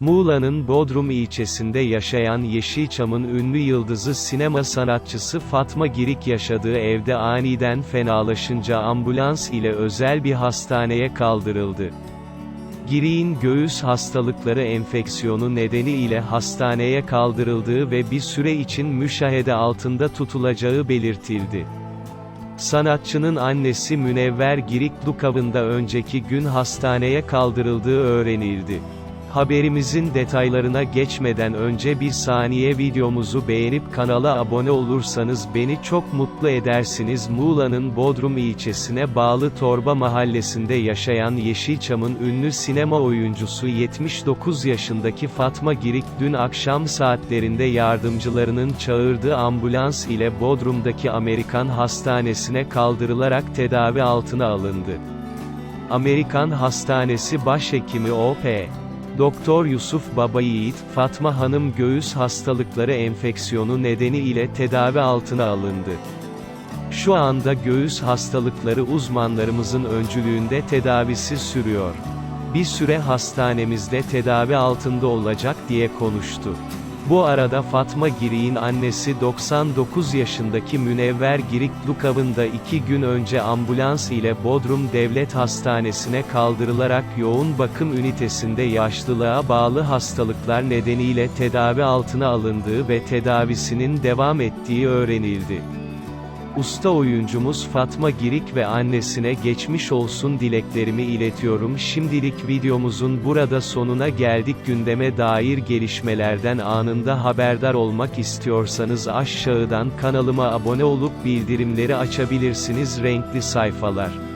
Muğla'nın Bodrum ilçesinde yaşayan Yeşilçam'ın ünlü yıldızı sinema sanatçısı Fatma Girik yaşadığı evde aniden fenalaşınca ambulans ile özel bir hastaneye kaldırıldı. Girik'in göğüs hastalıkları enfeksiyonu nedeniyle hastaneye kaldırıldığı ve bir süre için müşahede altında tutulacağı belirtildi. Sanatçının annesi Münevver Girik Lukav'ın da önceki gün hastaneye kaldırıldığı öğrenildi. Haberimizin detaylarına geçmeden önce bir saniye videomuzu beğenip kanala abone olursanız beni çok mutlu edersiniz. Muğla'nın Bodrum ilçesine bağlı Torba mahallesinde yaşayan Yeşilçam'ın ünlü sinema oyuncusu 79 yaşındaki Fatma Girik dün akşam saatlerinde yardımcılarının çağırdığı ambulans ile Bodrum'daki Amerikan hastanesine kaldırılarak tedavi altına alındı. Amerikan Hastanesi Başhekimi O.P. Doktor Yusuf Baba Yiğit, Fatma Hanım göğüs hastalıkları enfeksiyonu nedeniyle tedavi altına alındı. Şu anda göğüs hastalıkları uzmanlarımızın öncülüğünde tedavisi sürüyor. Bir süre hastanemizde tedavi altında olacak diye konuştu. Bu arada Fatma Girik'in annesi 99 yaşındaki Münevver Girik Lukav'ın da iki gün önce ambulans ile Bodrum Devlet Hastanesi'ne kaldırılarak yoğun bakım ünitesinde yaşlılığa bağlı hastalıklar nedeniyle tedavi altına alındığı ve tedavisinin devam ettiği öğrenildi. Usta oyuncumuz Fatma Girik ve annesine geçmiş olsun dileklerimi iletiyorum. Şimdilik videomuzun burada sonuna geldik. Gündeme dair gelişmelerden anında haberdar olmak istiyorsanız aşağıdan kanalıma abone olup bildirimleri açabilirsiniz. Renkli sayfalar